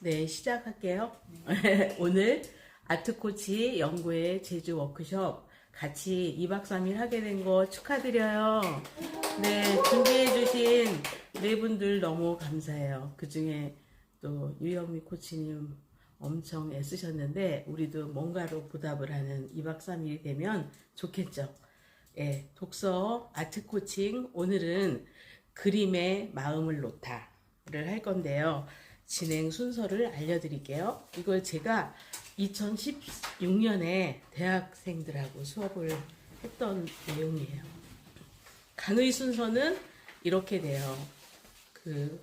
네, 시작할게요. 오늘 아트코치 연구회 제주 워크숍 같이 2박 3일 하게 된 거 축하드려요. 네, 준비해주신 네 분들 너무 감사해요. 그 중에 또 유영미 코치님 엄청 애쓰셨는데, 우리도 뭔가로 보답을 하는 2박 3일이 되면 좋겠죠. 예, 독서 아트 코칭 오늘은 그림에 마음을 놓다를 할 건데요. 진행 순서를 알려드릴게요. 이걸 제가 2016년에 대학생들하고 수업을 했던 내용이에요. 강의 순서는 이렇게 돼요. 그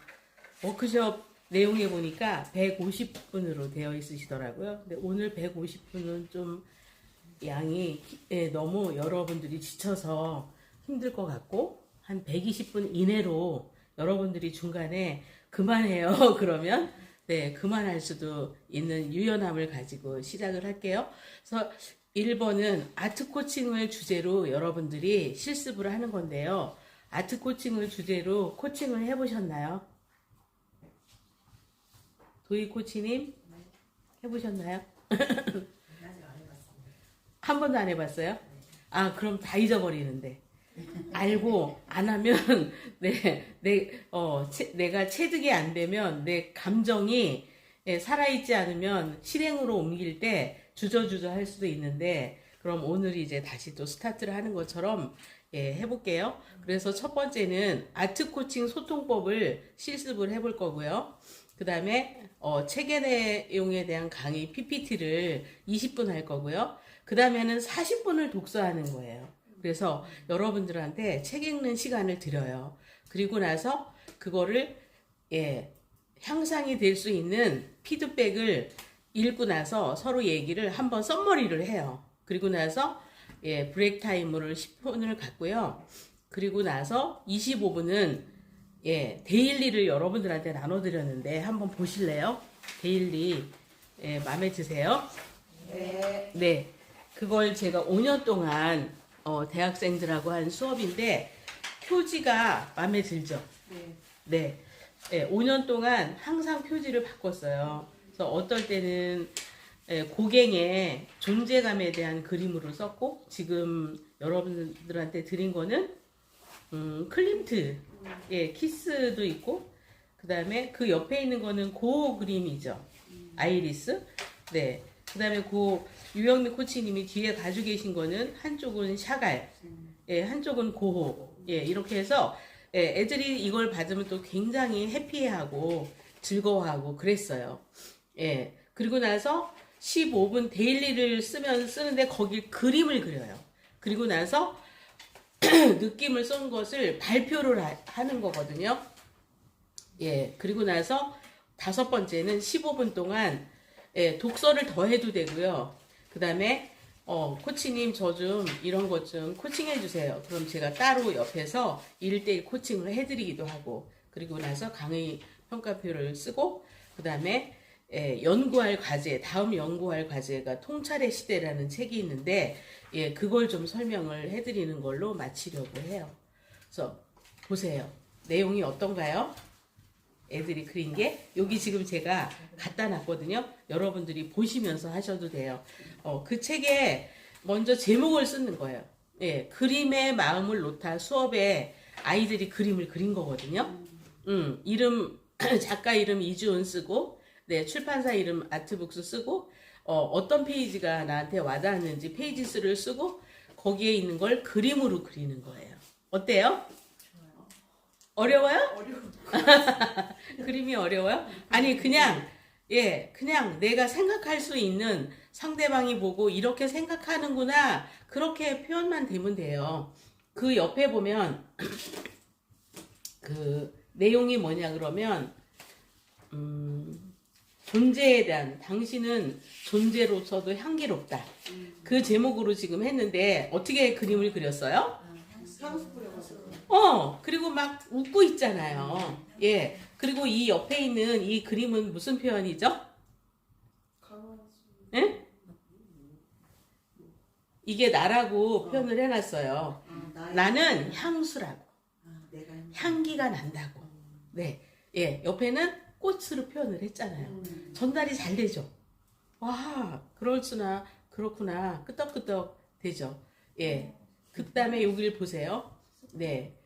워크숍 내용에 보니까 150분으로 되어 있으시더라고요. 근데 오늘 150분은 좀 양이 예, 너무 여러분들이 지쳐서 힘들 것 같고 한 120분 이내로 여러분들이 중간에 그만해요. 그러면 네 그만할 수도 있는 유연함을 가지고 시작을 할게요. 그래서 1번은 아트 코칭을 주제로 여러분들이 실습을 하는 건데요. 아트 코칭을 주제로 코칭을 해보셨나요? 도희 코치님 해보셨나요? 한 번도 안 해봤어요? 아, 그럼 다 잊어버리는데. 알고 안 하면 내, 내, 어, 체- 내가 체득이 안 되면 내 감정이 예, 살아있지 않으면 실행으로 옮길 때 주저주저 할 수도 있는데 그럼 오늘 이제 다시 또 스타트를 하는 것처럼 예, 해볼게요. 그래서 첫 번째는 아트 코칭 소통법을 실습을 해볼 거고요. 그 다음에 어, 체계 내용에 대한 강의 PPT를 20분 할 거고요. 그 다음에는 40분을 독서하는 거예요. 그래서 여러분들한테 책 읽는 시간을 드려요. 그리고 나서 그거를 예, 향상이 될 수 있는 피드백을 읽고 나서 서로 얘기를 한번 썸머리를 해요. 그리고 나서 예, 브레이크 타임을 10분을 갖고요. 그리고 나서 25분은 예, 데일리를 여러분들한테 나눠 드렸는데 한번 보실래요? 데일리 예, 마음에 드세요? 네. 네, 그걸 제가 5년 동안 어, 대학생들하고 한 수업인데 표지가 마음에 들죠? 네. 네, 네, 5년 동안 항상 표지를 바꿨어요. 그래서 어떨 때는 예, 고갱의 존재감에 대한 그림으로 썼고 지금 여러분들한테 드린 거는 음, 클림트, 예, 키스도 있고 그 다음에 그 옆에 있는 거는 고 그림이죠. 아이리스. 네. 그 다음에 고 유영미 코치님이 뒤에 가지고 계신 거는 한쪽은 샤갈, 예, 한쪽은 고호. 예, 이렇게 해서 예, 애들이 이걸 받으면 또 굉장히 해피해하고 즐거워하고 그랬어요. 예. 그리고 나서 15분 데일리를 쓰면 쓰는데 거기 그림을 그려요. 그리고 나서 느낌을 쏜 것을 발표를 하- 하는 거거든요. 예. 그리고 나서 다섯 번째는 15분 동안 예, 독서를 더 해도 되고요. 그 다음에 어, 코치님 저 좀 이런 것 좀 코칭해 주세요. 그럼 제가 따로 옆에서 1대1 코칭을 해드리기도 하고 그리고 나서 강의 평가표를 쓰고 그 다음에 예, 연구할 과제, 다음 연구할 과제가 통찰의 시대라는 책이 있는데 예, 그걸 좀 설명을 해드리는 걸로 마치려고 해요. 그래서 보세요. 내용이 어떤가요? 애들이 그린 게 여기 지금 제가 갖다 놨거든요. 여러분들이 보시면서 하셔도 돼요. 어, 그 책에 먼저 제목을 쓰는 거예요. 예, 그림에 마음을 놓다 수업에 아이들이 그림을 그린 거거든요. 음, 이름 작가 이름 이주은 쓰고 네, 출판사 이름 아트북스 쓰고 어, 어떤 페이지가 나한테 와닿았는지 페이지 수를 쓰고 거기에 있는 걸 그림으로 그리는 거예요. 어때요? 어려워요? 어려워. 그림이 어려워요? 아니 그냥 예 그냥 내가 생각할 수 있는 상대방이 보고 이렇게 생각하는구나 그렇게 표현만 되면 돼요. 그 옆에 보면 그 내용이 뭐냐 그러면 음, 존재에 대한 당신은 존재로서도 향기롭다. 그 제목으로 지금 했는데 어떻게 그림을 그렸어요? 향수 뿌려가지고. 어, 그리고 막 웃고 있잖아요. 예. 그리고 이 옆에 있는 이 그림은 무슨 표현이죠? 예? 이게 나라고 표현을 해놨어요. 아, 나는 향수라고. 아, 향기가 난다고. 네. 예. 옆에는 꽃으로 표현을 했잖아요. 음. 전달이 잘 되죠. 와, 그럴 수나 그렇구나 끄떡끄떡 되죠. 예. 그 다음에 여기를 보세요. 네,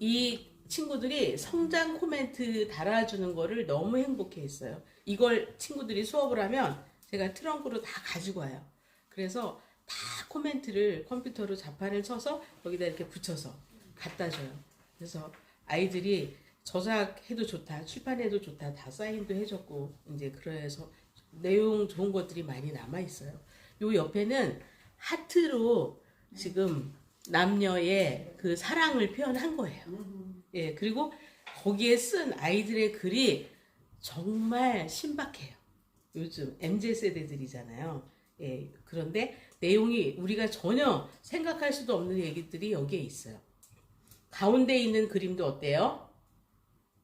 이 친구들이 성장 코멘트 달아주는 거를 너무 행복해 했어요. 이걸 친구들이 수업을 하면 제가 트렁크로 다 가지고 와요. 그래서 다 코멘트를 컴퓨터로 자판을 쳐서 거기다 이렇게 붙여서 갖다 줘요. 그래서 아이들이 저작해도 좋다, 출판해도 좋다, 다 사인도 해줬고 이제 그래서 내용 좋은 것들이 많이 남아 있어요. 요 옆에는 하트로 지금 남녀의 그 사랑을 표현한 거예요. 예, 그리고 거기에 쓴 아이들의 글이 정말 신박해요. 요즘 MZ 세대들이잖아요. 예, 그런데 내용이 우리가 전혀 생각할 수도 없는 얘기들이 여기에 있어요. 가운데 있는 그림도 어때요?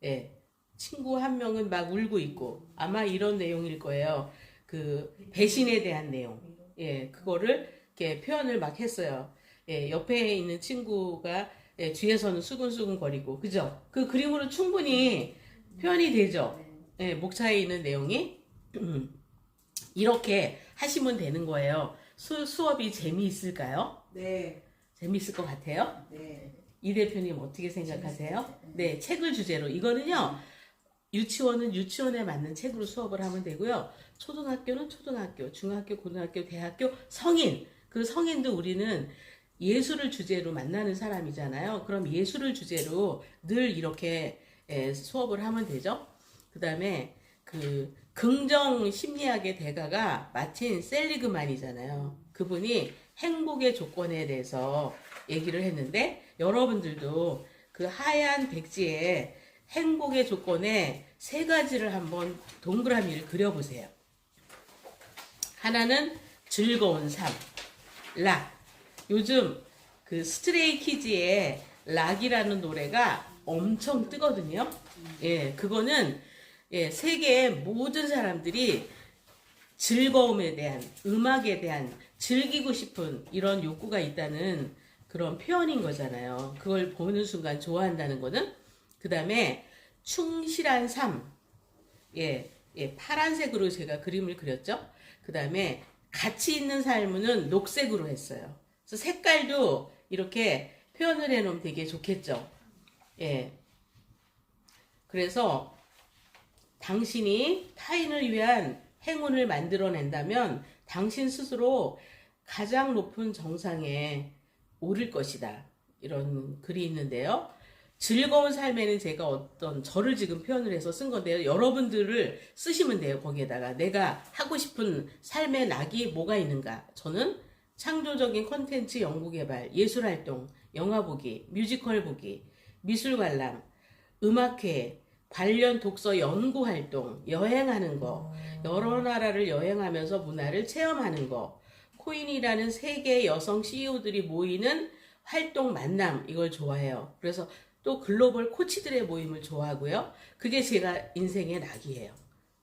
예, 친구 한 명은 막 울고 있고 아마 이런 내용일 거예요. 그 배신에 대한 내용. 예, 그거를 이렇게 표현을 막 했어요. 예, 옆에 있는 친구가 예, 뒤에서는 수근수근 거리고 그죠? 그 그림으로 충분히 표현이 되죠. 예, 목차에 있는 내용이 음, 이렇게 하시면 되는 거예요. 수, 수업이 재미있을까요? 네. 재미있을 것 같아요. 네. 이 대표님 어떻게 생각하세요? 네, 책을 주제로 이거는요. 유치원은 유치원에 맞는 책으로 수업을 하면 되고요. 초등학교는 초등학교, 중학교, 고등학교, 대학교, 성인 그 성인도 우리는 예술을 주제로 만나는 사람이잖아요. 그럼 예술을 주제로 늘 이렇게 에, 수업을 하면 되죠. 그 다음에 그 긍정 심리학의 대가가 마틴 셀리그만이잖아요. 그분이 행복의 조건에 대해서 얘기를 했는데 여러분들도 그 하얀 백지에 행복의 조건에 세 가지를 한번 동그라미를 그려보세요. 하나는 즐거운 삶, 락. 요즘 그 스트레이 키즈의 락이라는 노래가 엄청 뜨거든요. 예, 그거는 예, 세계의 모든 사람들이 즐거움에 대한, 음악에 대한, 즐기고 싶은 이런 욕구가 있다는 그런 표현인 거잖아요. 그걸 보는 순간 좋아한다는 거는. 그 다음에 충실한 삶. 예, 예, 파란색으로 제가 그림을 그렸죠. 그 다음에 가치 있는 삶은 녹색으로 했어요. 그래서 색깔도 이렇게 표현을 해놓으면 되게 좋겠죠. 예. 그래서 당신이 타인을 위한 행운을 만들어낸다면 당신 스스로 가장 높은 정상에 오를 것이다. 이런 글이 있는데요. 즐거운 삶에는 제가 어떤 저를 지금 표현을 해서 쓴 건데요. 여러분들을 쓰시면 돼요. 거기에다가 내가 하고 싶은 삶의 낙이 뭐가 있는가. 저는 창조적인 컨텐츠 연구 개발, 예술 활동, 영화 보기, 뮤지컬 보기, 미술 관람, 음악회, 관련 독서 연구 활동, 여행하는 거, 여러 나라를 여행하면서 문화를 체험하는 거, 코인이라는 세계 여성 CEO들이 모이는 활동 만남, 이걸 좋아해요. 그래서 또 글로벌 코치들의 모임을 좋아하고요. 그게 제가 인생의 낙이에요.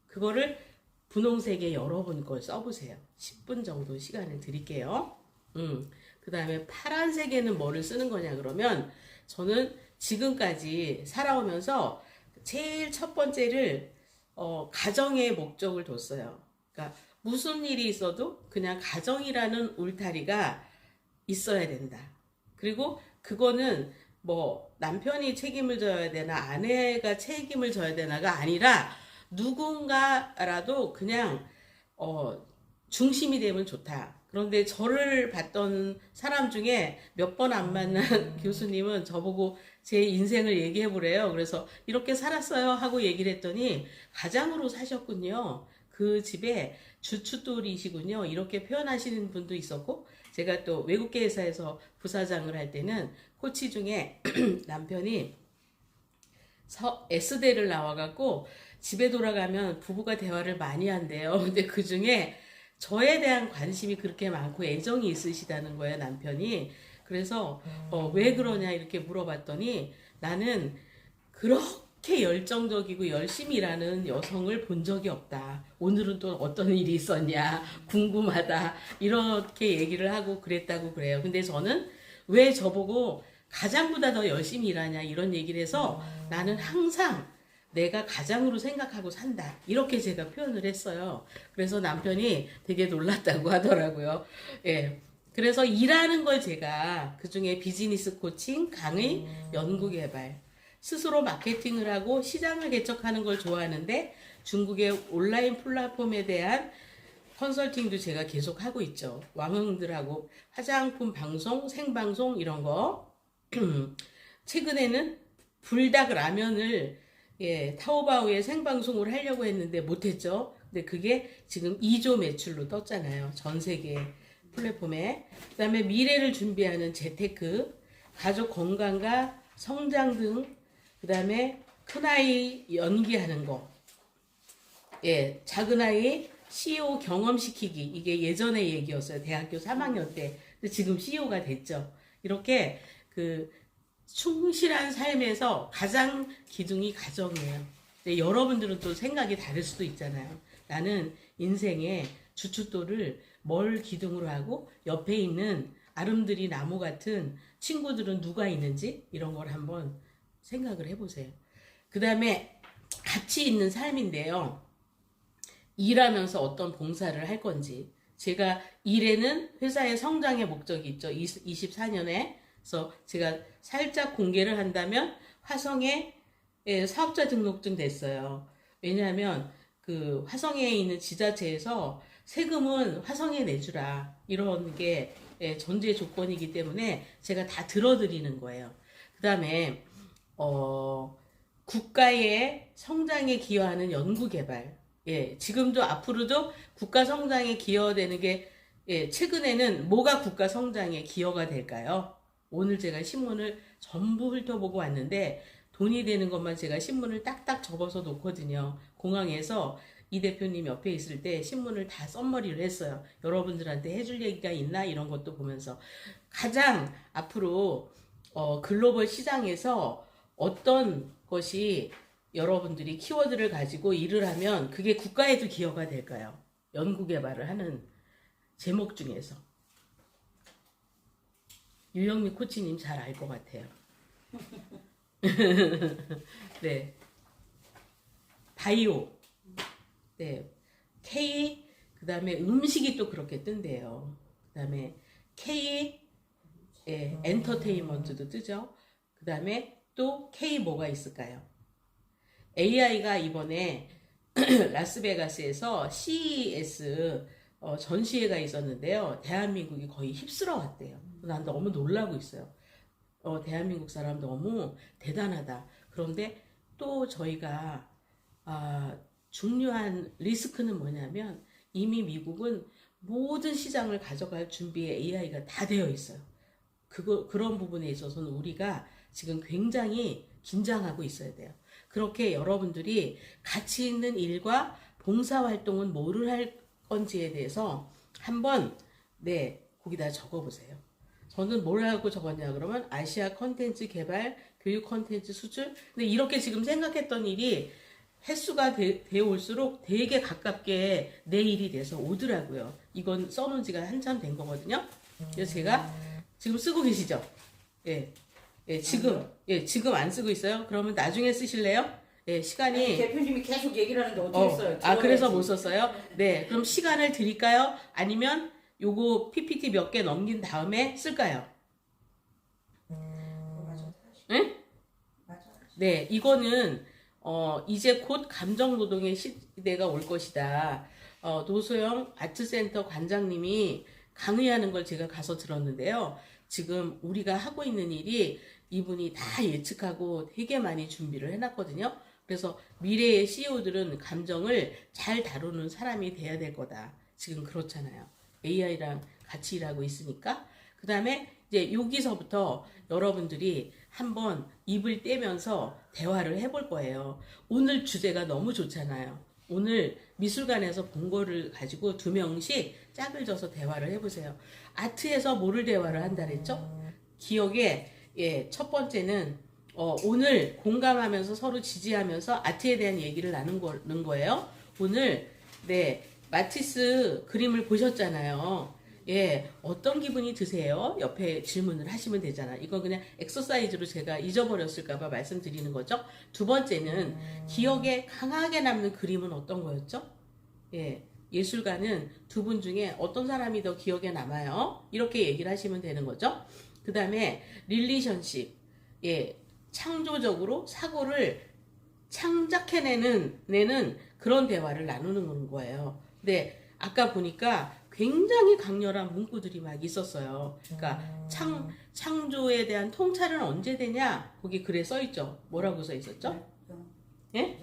그거를 분홍색에 여러 번 걸 써보세요. 10분 정도 시간을 드릴게요. 음, 그 다음에 파란색에는 뭐를 쓰는 거냐 그러면 저는 지금까지 살아오면서 제일 첫 번째를 어, 가정의 목적을 뒀어요. 그러니까 무슨 일이 있어도 그냥 가정이라는 울타리가 있어야 된다. 그리고 그거는 뭐 남편이 책임을 져야 되나 아내가 책임을 져야 되나가 아니라 누군가라도 그냥 어, 중심이 되면 좋다. 그런데 저를 봤던 사람 중에 몇 번 안 만난 교수님은 저보고 제 인생을 얘기해 보래요. 그래서 이렇게 살았어요 하고 얘기를 했더니 가장으로 사셨군요. 그 집에 주춧돌이시군요. 이렇게 표현하시는 분도 있었고 제가 또 외국계 회사에서 부사장을 할 때는 코치 중에 남편이 서, S대를 나와갖고 집에 돌아가면 부부가 대화를 많이 한대요. 근데 그 중에 저에 대한 관심이 그렇게 많고 애정이 있으시다는 거예요, 남편이. 그래서 어, 왜 그러냐 이렇게 물어봤더니 나는 그렇게 열정적이고 열심히 일하는 여성을 본 적이 없다. 오늘은 또 어떤 일이 있었냐 궁금하다 이렇게 얘기를 하고 그랬다고 그래요. 근데 저는 왜 저보고 가장보다 더 열심히 일하냐 이런 얘기를 해서 나는 항상 내가 가장으로 생각하고 산다. 이렇게 제가 표현을 했어요. 그래서 남편이 되게 놀랐다고 하더라고요. 예. 그래서 일하는 걸 제가 그 중에 비즈니스 코칭, 강의, 연구 개발, 스스로 마케팅을 하고 시장을 개척하는 걸 좋아하는데 중국의 온라인 플랫폼에 대한 컨설팅도 제가 계속 하고 있죠. 왕흥들하고 화장품 방송, 생방송 이런 거. 최근에는 불닭 라면을 예, 타오바오에 생방송을 하려고 했는데 못했죠. 근데 그게 지금 2조 매출로 떴잖아요. 전 세계 플랫폼에. 그 다음에 미래를 준비하는 재테크, 가족 건강과 성장 등, 그 다음에 큰아이 연기하는 거, 예, 작은아이 CEO 경험시키기. 이게 예전의 얘기였어요. 대학교 3학년 때. 근데 지금 CEO가 됐죠. 이렇게 그 충실한 삶에서 가장 기둥이 가정이에요. 근데 여러분들은 또 생각이 다를 수도 있잖아요. 나는 인생의 주춧돌을 뭘 기둥으로 하고 옆에 있는 아름드리 나무 같은 친구들은 누가 있는지 이런 걸 한번 생각을 해보세요. 그 다음에 같이 있는 삶인데요. 일하면서 어떤 봉사를 할 건지. 제가 일에는 회사의 성장의 목적이 있죠. 24년에. 그래서 제가 살짝 공개를 한다면 화성에 예, 사업자 등록증 됐어요. 왜냐하면 그 화성에 있는 지자체에서 세금은 화성에 내주라. 이런 게 예, 전제 조건이기 때문에 제가 다 들어드리는 거예요. 그 다음에, 어, 국가의 성장에 기여하는 연구개발. 예, 지금도 앞으로도 국가 성장에 기여되는 게, 예, 최근에는 뭐가 국가 성장에 기여가 될까요? 오늘 제가 신문을 전부 훑어보고 왔는데, 돈이 되는 것만 제가 신문을 딱딱 접어서 놓거든요. 공항에서 이 대표님 옆에 있을 때 신문을 다 썸머리를 했어요. 여러분들한테 해줄 얘기가 있나? 이런 것도 보면서. 가장 앞으로, 어, 글로벌 시장에서 어떤 것이 여러분들이 키워드를 가지고 일을 하면 그게 국가에도 기여가 될까요? 연구 개발을 하는 제목 중에서. 유영미 코치님 잘 알 것 같아요. 네. 바이오. 네. K, 그 다음에 음식이 또 그렇게 뜬대요. 그 다음에 K, 예, 엔터테인먼트도 뜨죠. 그 다음에 또 K 뭐가 있을까요? AI가 이번에 라스베가스에서 CES 어, 전시회가 있었는데요. 대한민국이 거의 휩쓸어 왔대요. 난 너무 놀라고 있어요. 어, 대한민국 사람 너무 대단하다. 그런데 또 저희가 아, 중요한 리스크는 뭐냐면 이미 미국은 모든 시장을 가져갈 준비에 AI가 다 되어 있어요. 그거 그런 부분에 있어서는 우리가 지금 굉장히 긴장하고 있어야 돼요. 그렇게 여러분들이 가치 있는 일과 봉사 활동은 뭐를 할 건지에 대해서 한번 네 거기다 적어보세요. 저는 뭘 하고 적었냐 그러면 아시아 컨텐츠 개발, 교육 컨텐츠 수출. 근데 이렇게 지금 생각했던 일이 횟수가 되, 되어 올수록 되게 가깝게 내 일이 돼서 오더라고요. 이건 써놓은 지가 한참 된 거거든요. 그래서 제가 지금 쓰고 계시죠? 예. 예, 지금, 예, 지금 안 쓰고 있어요? 그러면 나중에 쓰실래요? 예, 시간이. 대표님이 계속 얘기를 하는데 어떻게 어, 써요? 아, 그래서. 못 썼어요? 네. 그럼 시간을 드릴까요? 아니면 요거 PPT 몇 개 넘긴 다음에 쓸까요? 맞아. 응? 네, 이거는 어, 이제 곧 감정 노동의 시대가 올 것이다. 어, 노소영 아트센터 관장님이 강의하는 걸 제가 가서 들었는데요. 지금 우리가 하고 있는 일이 이분이 다 예측하고 되게 많이 준비를 해놨거든요. 그래서 미래의 CEO들은 감정을 잘 다루는 사람이 돼야 될 거다. 지금 그렇잖아요. AI랑 같이 일하고 있으니까. 그 다음에 이제 여기서부터 여러분들이 한번 입을 떼면서 대화를 해볼 거예요. 오늘 주제가 너무 좋잖아요. 오늘 미술관에서 본 거를 가지고 두 명씩 짝을 져서 대화를 해보세요. 아트에서 뭐를 대화를 한다 그랬죠? 기억에 예, 첫 번째는 어, 오늘 공감하면서 서로 지지하면서 아트에 대한 얘기를 나눈 거는 거예요. 오늘 네 마티스 그림을 보셨잖아요. 예, 어떤 기분이 드세요? 옆에 질문을 하시면 되잖아. 이건 그냥 엑서사이즈로 제가 잊어버렸을까봐 말씀드리는 거죠. 두 번째는 기억에 강하게 남는 그림은 어떤 거였죠? 예, 예술가는 두 분 중에 어떤 사람이 더 기억에 남아요? 이렇게 얘기를 하시면 되는 거죠. 그 다음에 릴리션십, 예, 창조적으로 사고를 창작해내는 내는 그런 대화를 나누는 거예요. 근데 아까 보니까 굉장히 강렬한 문구들이 막 있었어요. 그러니까 창 창조에 대한 통찰은 언제 되냐? 거기 글에 써 있죠. 뭐라고 써 있었죠? 예?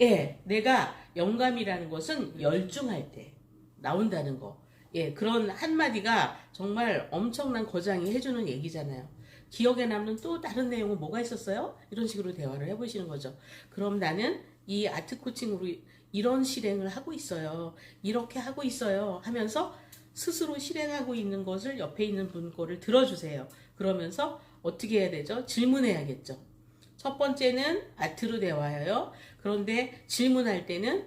예, 내가 영감이라는 것은 열중할 때 나온다는 거. 예, 그런 한마디가 정말 엄청난 거장이 해주는 얘기잖아요. 기억에 남는 또 다른 내용은 뭐가 있었어요? 이런 식으로 대화를 해보시는 거죠. 그럼 나는 이 아트 코칭으로 이런 실행을 하고 있어요. 이렇게 하고 있어요. 하면서 스스로 실행하고 있는 것을 옆에 있는 분 거를 들어주세요. 그러면서 어떻게 해야 되죠? 질문해야겠죠. 첫 번째는 아트로 대화예요. 그런데 질문할 때는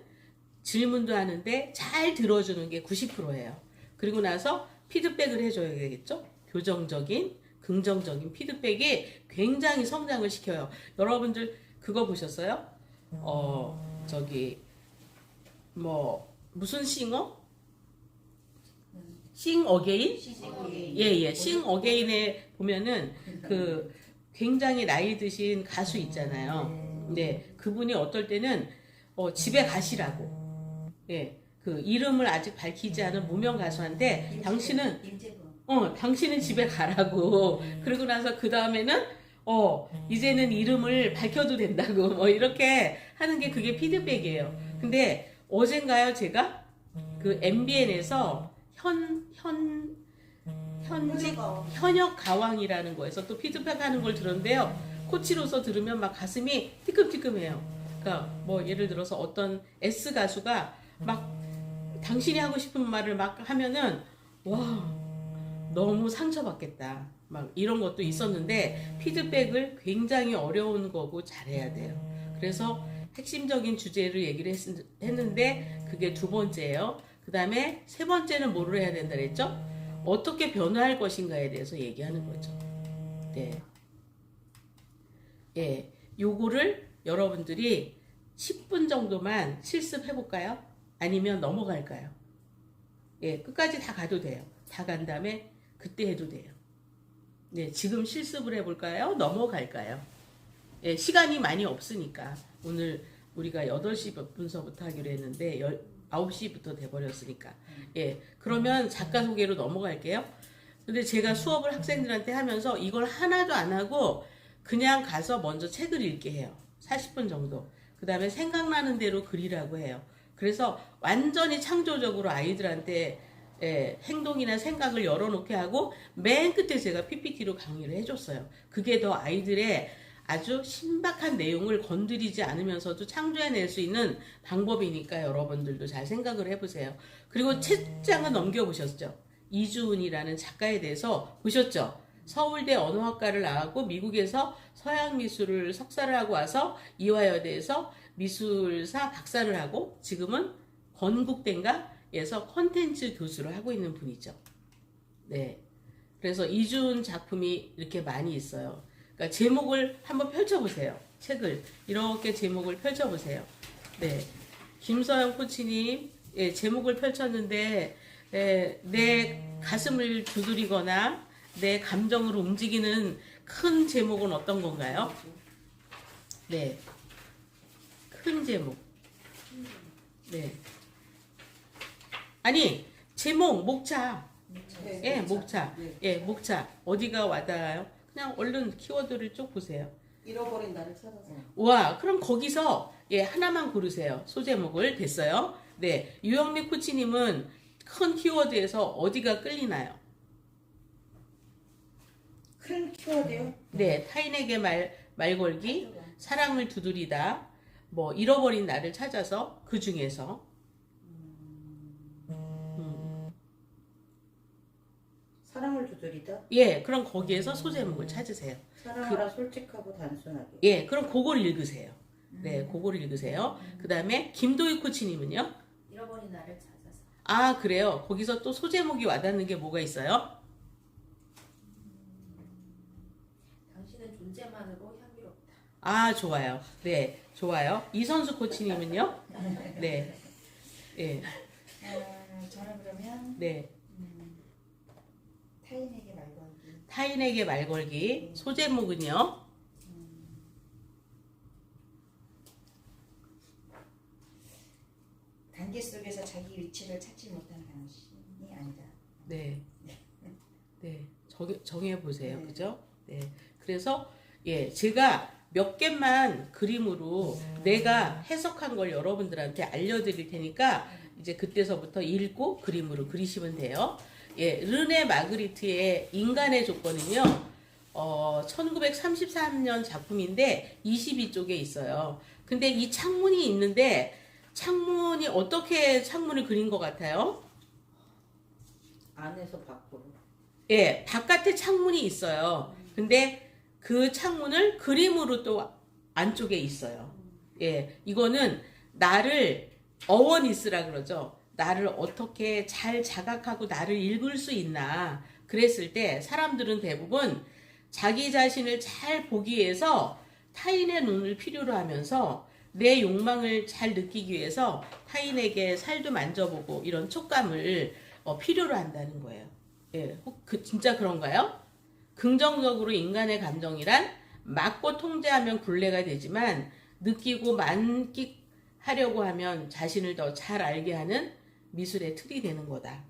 질문도 하는데 잘 들어주는 게 90%예요. 그리고 나서 피드백을 해줘야 되겠죠? 교정적인, 긍정적인 피드백이 굉장히 성장을 시켜요. 여러분들 그거 보셨어요? 어, 저기, 뭐, 무슨 싱어? 싱 어게인? 예, 예. 싱 어게인에 보면은 그 굉장히 나이 드신 가수 있잖아요. 네. 그분이 어떨 때는 어, 집에 가시라고. 예. 그 이름을 아직 밝히지 않은 무명 가수한테 당신은 어, 당신은 집에 가라고. 그러고 나서 그 다음에는 어, 이제는 이름을 밝혀도 된다고. 뭐 이렇게 하는 게 그게 피드백이에요. 근데 어젠가요, 제가 그 MBN에서 현, 현, 현직, 현역 가왕이라는 거에서 또 피드백하는 걸 들었는데요. 코치로서 들으면 막 가슴이 티끔티끔해요. 그러니까 뭐 예를 들어서 어떤 S 가수가 막 당신이 하고 싶은 말을 막 하면은 와 너무 상처받겠다. 막 이런 것도 있었는데 피드백을 굉장히 어려운 거고 잘해야 돼요. 그래서 핵심적인 주제를 얘기를 했, 했는데 그게 두 번째예요. 그 다음에 세 번째는 뭐를 해야 된다 그랬죠? 어떻게 변화할 것인가에 대해서 얘기하는 거죠. 네. 예, 요거를 여러분들이 10분 정도만 실습해 볼까요? 아니면 넘어갈까요? 예, 끝까지 다 가도 돼요. 다 간 다음에 그때 해도 돼요. 네, 지금 실습을 해 볼까요? 넘어갈까요? 예, 시간이 많이 없으니까 오늘 우리가 8시 몇 분서부터 하기로 했는데 9시부터 돼버렸으니까 예, 그러면 작가 소개로 넘어갈게요. 근데 제가 수업을 학생들한테 하면서 이걸 하나도 안 하고 그냥 가서 먼저 책을 읽게 해요. 40분 정도. 그 다음에 생각나는 대로 그리라고 해요. 그래서 완전히 창조적으로 아이들한테 예, 행동이나 생각을 열어놓게 하고 맨 끝에 제가 PPT로 강의를 해줬어요. 그게 더 아이들의 아주 신박한 내용을 건드리지 않으면서도 창조해낼 수 있는 방법이니까 여러분들도 잘 생각을 해보세요. 그리고 책장을 넘겨보셨죠? 이주은이라는 작가에 대해서 보셨죠? 서울대 언어학과를 나왔고 미국에서 서양 미술을 석사를 하고 와서 이화여대에서 미술사 박사를 하고 지금은 건국대인가에서 컨텐츠 교수를 하고 있는 분이죠. 네. 그래서 이준 작품이 이렇게 많이 있어요. 그러니까 제목을 한번 펼쳐보세요. 책을 이렇게 제목을 펼쳐보세요. 네. 김서영 코치님 예, 제목을 펼쳤는데 예, 내 가슴을 두드리거나 내 감정을 움직이는 큰 제목은 어떤 건가요? 네. 큰 제목. 네. 아니, 제목, 목차. 네, 예, 목차. 네. 예, 목차. 어디가 와닿아요? 그냥 얼른 키워드를 쭉 보세요. 잃어버린 나를 찾아서. 와, 그럼 거기서 예, 하나만 고르세요. 소제목을 됐어요. 네. 유영미 코치님은 큰 키워드에서 어디가 끌리나요? 큰 키워드요? 네, 타인에게 말, 말 걸기, 사랑을 두드리다, 뭐, 잃어버린 나를 찾아서 그 중에서, 사랑을 두드리다. 예, 그럼 거기에서 소제목을 찾으세요. 사랑하라 솔직하고 단순하게. 예, 그럼 그걸 읽으세요. 네, 그걸 읽으세요. 그 다음에 김도희 코치님은요? 잃어버린 나를 찾아서 아, 그래요. 거기서 또 소제목이 와닿는 게 뭐가 있어요? 당신은 존재만으로 향기롭다. 아, 좋아요. 네, 좋아요. 이선수 코치님은요? 네. 예, 아, 저는 그러면 네. 음, 타인에게 말 걸기. 타인에게 말 걸기. 소제목은요? 단계 속에서 자기 위치를 찾지 못한 당신이 아니다. 네. 네. 정, 정해 보세요. 네. 그죠? 네. 그래서, 예, 제가 몇 개만 그림으로 내가 해석한 걸 여러분들한테 알려드릴 테니까 이제 그때서부터 읽고 그림으로 그리시면 돼요. 예, 르네 마그리트의 인간의 조건은요, 어, 1933년 작품인데 22쪽에 있어요. 근데 이 창문이 있는데 창문이 어떻게 창문을 그린 것 같아요? 안에서 밖으로. 예, 바깥에 창문이 있어요. 근데 그 창문을 그림으로 또 안쪽에 있어요. 예, 이거는 나를 어원이스라 그러죠. 나를 어떻게 잘 자각하고 나를 읽을 수 있나. 그랬을 때 사람들은 대부분 자기 자신을 잘 보기 위해서 타인의 눈을 필요로 하면서 내 욕망을 잘 느끼기 위해서 타인에게 살도 만져보고 이런 촉감을 어, 필요로 한다는 거예요. 예, 혹 그, 진짜 그런가요? 긍정적으로 인간의 감정이란 막고 통제하면 굴레가 되지만 느끼고 만끽하려고 하면 자신을 더 잘 알게 하는 미술의 틀이 되는 거다.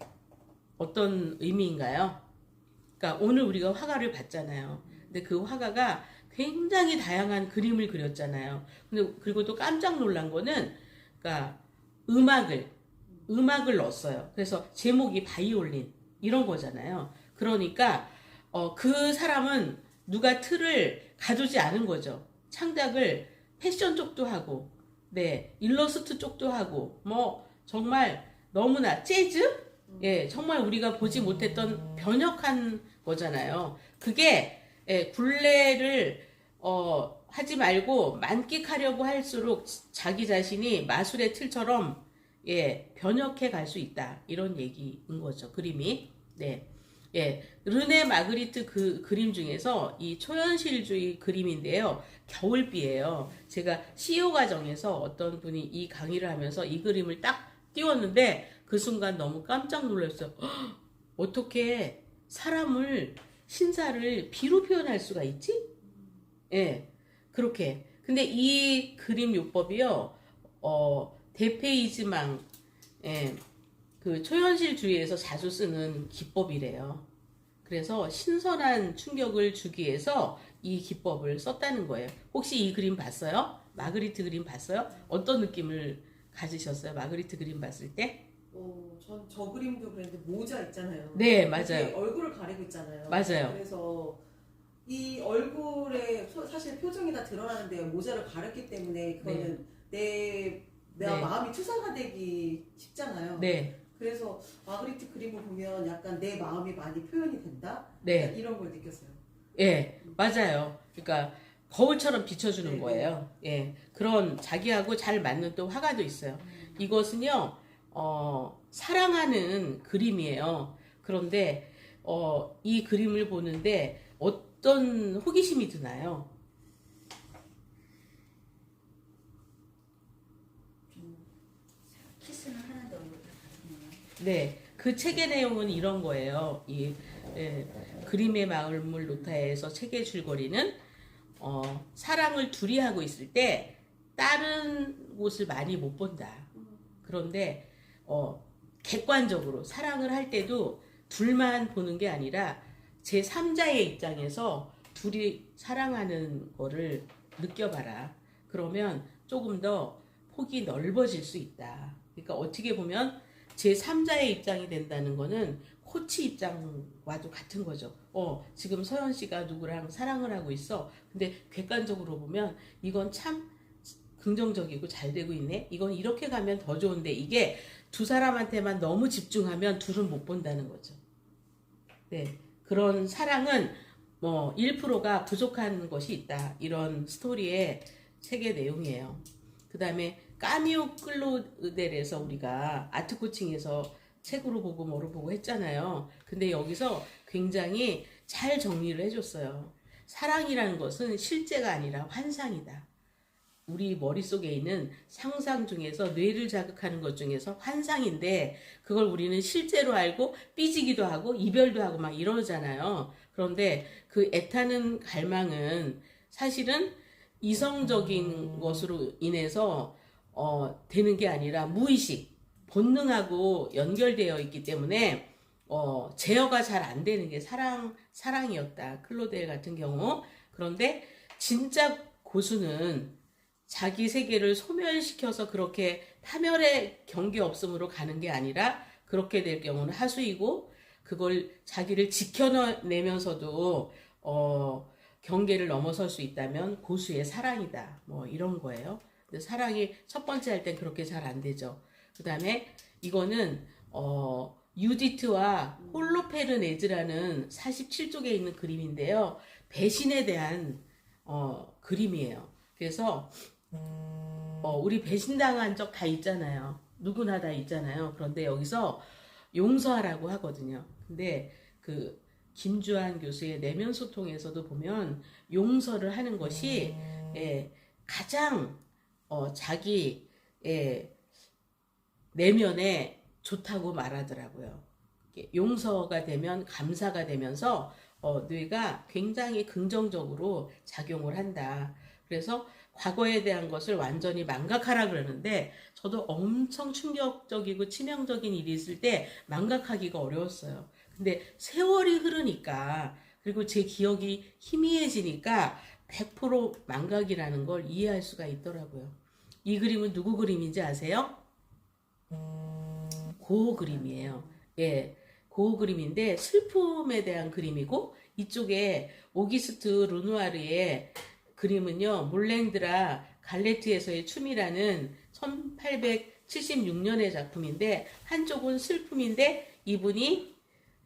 어떤 의미인가요? 그러니까 오늘 우리가 화가를 봤잖아요. 근데 그 화가가 굉장히 다양한 그림을 그렸잖아요. 근데 그리고 또 깜짝 놀란 거는 그러니까 음악을 음악을 넣었어요. 그래서 제목이 바이올린 이런 거잖아요. 그러니까 어, 그 사람은 누가 틀을 가두지 않은 거죠. 창작을 패션 쪽도 하고, 네, 일러스트 쪽도 하고, 뭐, 정말 너무나 재즈? 예, 정말 우리가 보지 못했던 변혁한 거잖아요. 그게, 예, 굴레를, 어, 하지 말고 만끽하려고 할수록 자기 자신이 마술의 틀처럼, 예, 변혁해 갈 수 있다. 이런 얘기인 거죠. 그림이. 네. 예, 르네 마그리트 그 그림 중에서 이 초현실주의 그림인데요. 겨울비예요. 제가 CEO 과정에서 어떤 분이 이 강의를 하면서 이 그림을 딱 띄웠는데 그 순간 너무 깜짝 놀랐어요. 헉, 어떻게 사람을 신사를 비로 표현할 수가 있지? 예, 그렇게. 근데 이 그림 요법이요, 어, 대페이지망, 예, 그 초현실주의에서 자주 쓰는 기법이래요. 그래서 신선한 충격을 주기 위해서 이 기법을 썼다는 거예요. 혹시 이 그림 봤어요? 마그리트 그림 봤어요? 어떤 느낌을 가지셨어요? 마그리트 그림 봤을 때? 어, 전 저 그림도 그랬는데 모자 있잖아요. 네, 맞아요. 얼굴을 가리고 있잖아요. 맞아요. 그래서 이 얼굴에 소- 사실 표정이 다 드러나는데 모자를 가렸기 때문에 그거는 내, 내 네. 마음이 투사가 되기 쉽잖아요. 네, 그래서 마그리트 그림을 보면 약간 내 마음이 많이 표현이 된다? 네. 이런 걸 느꼈어요. 예, 맞아요. 그러니까 거울처럼 비춰주는 네, 거예요. 예, 그런 자기하고 잘 맞는 또 화가도 있어요. 이것은요, 어, 사랑하는 그림이에요. 그런데 어, 이 그림을 보는데 어떤 호기심이 드나요? 키스는 하나도. 네, 그 책의 내용은 이런 거예요. 이 예, 그림의 마을물 노타에서 책의 줄거리는 어, 사랑을 둘이 하고 있을 때 다른 곳을 많이 못 본다. 그런데 어, 객관적으로 사랑을 할 때도 둘만 보는 게 아니라 제 3자의 입장에서 둘이 사랑하는 거를 느껴봐라. 그러면 조금 더 폭이 넓어질 수 있다. 그러니까 어떻게 보면 제 3자의 입장이 된다는 거는 코치 입장과도 같은 거죠. 어, 지금 서현 씨가 누구랑 사랑을 하고 있어. 근데 객관적으로 보면 이건 참 긍정적이고 잘 되고 있네. 이건 이렇게 가면 더 좋은데 이게 두 사람한테만 너무 집중하면 둘은 못 본다는 거죠. 네. 그런 사랑은 뭐 1%가 부족한 것이 있다. 이런 스토리의 책의 내용이에요. 그 다음에 까미오 클로델에서 우리가 아트 코칭에서 책으로 보고 뭐로 보고 했잖아요. 근데 여기서 굉장히 잘 정리를 해줬어요. 사랑이라는 것은 실제가 아니라 환상이다. 우리 머릿속에 있는 상상 중에서 뇌를 자극하는 것 중에서 환상인데 그걸 우리는 실제로 알고 삐지기도 하고 이별도 하고 막 이러잖아요. 그런데 그 애타는 갈망은 사실은 이성적인 것으로 인해서 어, 되는 게 아니라 무의식, 본능하고 연결되어 있기 때문에 어, 제어가 잘 안 되는 게 사랑, 사랑이었다. 클로델 같은 경우. 그런데 진짜 고수는 자기 세계를 소멸시켜서 그렇게 파멸의 경계 없음으로 가는 게 아니라 그렇게 될 경우는 하수이고 그걸 자기를 지켜내면서도 어, 경계를 넘어설 수 있다면 고수의 사랑이다. 뭐 이런 거예요. 근데 사랑이 첫 번째 할 땐 그렇게 잘 안 되죠. 그 다음에 이거는 어, 유디트와 홀로페르네즈라는 47쪽에 있는 그림인데요. 배신에 대한 어, 그림이에요. 그래서 어, 우리 배신당한 적 다 있잖아요. 누구나 다 있잖아요. 그런데 여기서 용서하라고 하거든요. 근데 그 김주한 교수의 내면 소통에서도 보면 용서를 하는 것이 예, 가장 어, 자기 예, 내면에 좋다고 말하더라고요. 용서가 되면 감사가 되면서 어, 뇌가 굉장히 긍정적으로 작용을 한다. 그래서 과거에 대한 것을 완전히 망각하라 그러는데 저도 엄청 충격적이고 치명적인 일이 있을 때 망각하기가 어려웠어요. 근데 세월이 흐르니까 그리고 제 기억이 희미해지니까 100% 망각이라는 걸 이해할 수가 있더라고요. 이 그림은 누구 그림인지 아세요? 고흐 그림이에요. 예. 고흐 그림인데 슬픔에 대한 그림이고 이쪽에 오기스트 르누아르의 그림은요. 몰랭드라 갈레트에서의 춤이라는 1876년의 작품인데 한쪽은 슬픔인데 이분이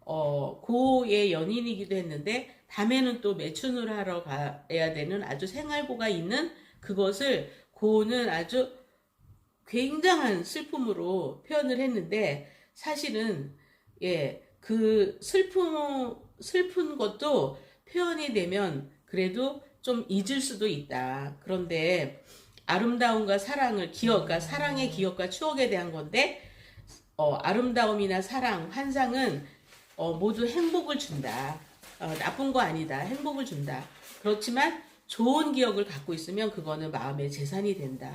어, 고의 연인이기도 했는데 밤에는 또 매춘을 하러 가야 되는 아주 생활고가 있는 그것을 고는 아주 굉장한 슬픔으로 표현을 했는데 사실은 예, 그 슬픔 슬픈 것도 표현이 되면 그래도 좀 잊을 수도 있다. 그런데 아름다움과 사랑을 기억과 사랑의 기억과 추억에 대한 건데 어, 아름다움이나 사랑, 환상은 어, 모두 행복을 준다. 어, 나쁜 거 아니다. 행복을 준다. 그렇지만 좋은 기억을 갖고 있으면 그거는 마음의 재산이 된다.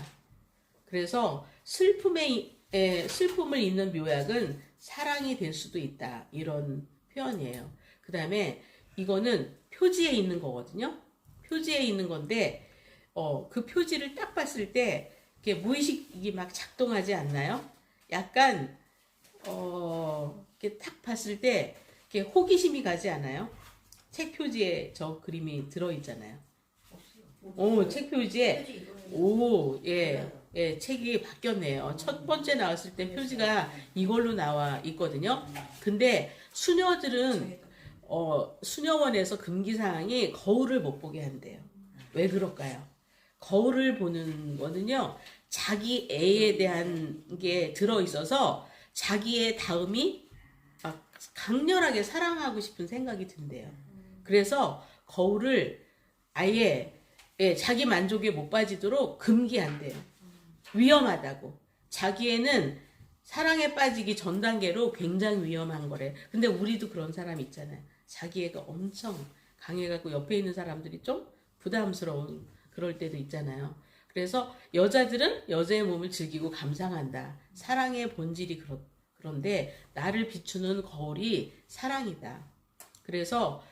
그래서 슬픔의 에, 슬픔을 잇는 묘약은 사랑이 될 수도 있다. 이런 표현이에요. 그 다음에 이거는 표지에 있는 거거든요. 표지에 있는 건데 어, 그 표지를 딱 봤을 때 이게 무의식이 막 작동하지 않나요? 약간 어, 이렇게 딱 봤을 때 이렇게 호기심이 가지 않아요? 책 표지에 저 그림이 들어 있잖아요. 오, 책 표지에 오, 예. 예, 책이 바뀌었네요. 첫 번째 나왔을 때 표지가 이걸로 나와 있거든요. 근데 수녀들은 어, 수녀원에서 금기사항이 거울을 못 보게 한대요. 왜 그럴까요? 거울을 보는 거는요, 자기 애에 대한 게 들어있어서 자기의 다음이 막 강렬하게 사랑하고 싶은 생각이 든대요. 그래서 거울을 아예 예, 자기 만족에 못 빠지도록 금기한대요. 위험하다고. 자기애는 사랑에 빠지기 전 단계로 굉장히 위험한 거래. 근데 우리도 그런 사람 있잖아요. 자기애가 엄청 강해갖고 옆에 있는 사람들이 좀 부담스러운 그럴 때도 있잖아요. 그래서 여자들은 여자의 몸을 즐기고 감상한다. 사랑의 본질이 그렇, 그런데 나를 비추는 거울이 사랑이다. 그래서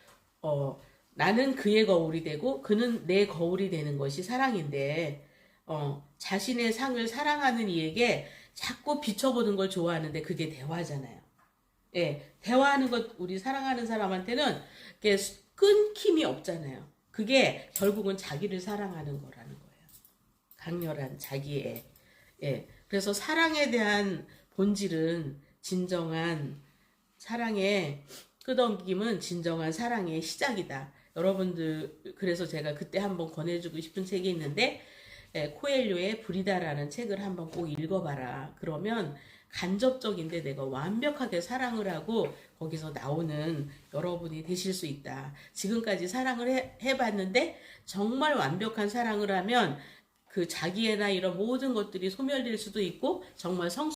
어, 나는 그의 거울이 되고 그는 내 거울이 되는 것이 사랑인데 어, 자신의 상을 사랑하는 이에게 자꾸 비춰보는 걸 좋아하는데 그게 대화잖아요. 예, 대화하는 것 우리 사랑하는 사람한테는 끊김이 없잖아요. 그게 결국은 자기를 사랑하는 거라는 거예요. 강렬한 자기의 예. 그래서 사랑에 대한 본질은 진정한 사랑의 끄덕임은 진정한 사랑의 시작이다. 여러분들 그래서 제가 그때 한번 권해주고 싶은 책이 있는데 예, 코엘료의 브리다라는 책을 한번 꼭 읽어봐라. 그러면 간접적인데 내가 완벽하게 사랑을 하고 거기서 나오는 여러분이 되실 수 있다. 지금까지 사랑을 해, 해봤는데 정말 완벽한 사랑을 하면 그 자기애나 이런 모든 것들이 소멸될 수도 있고 정말 성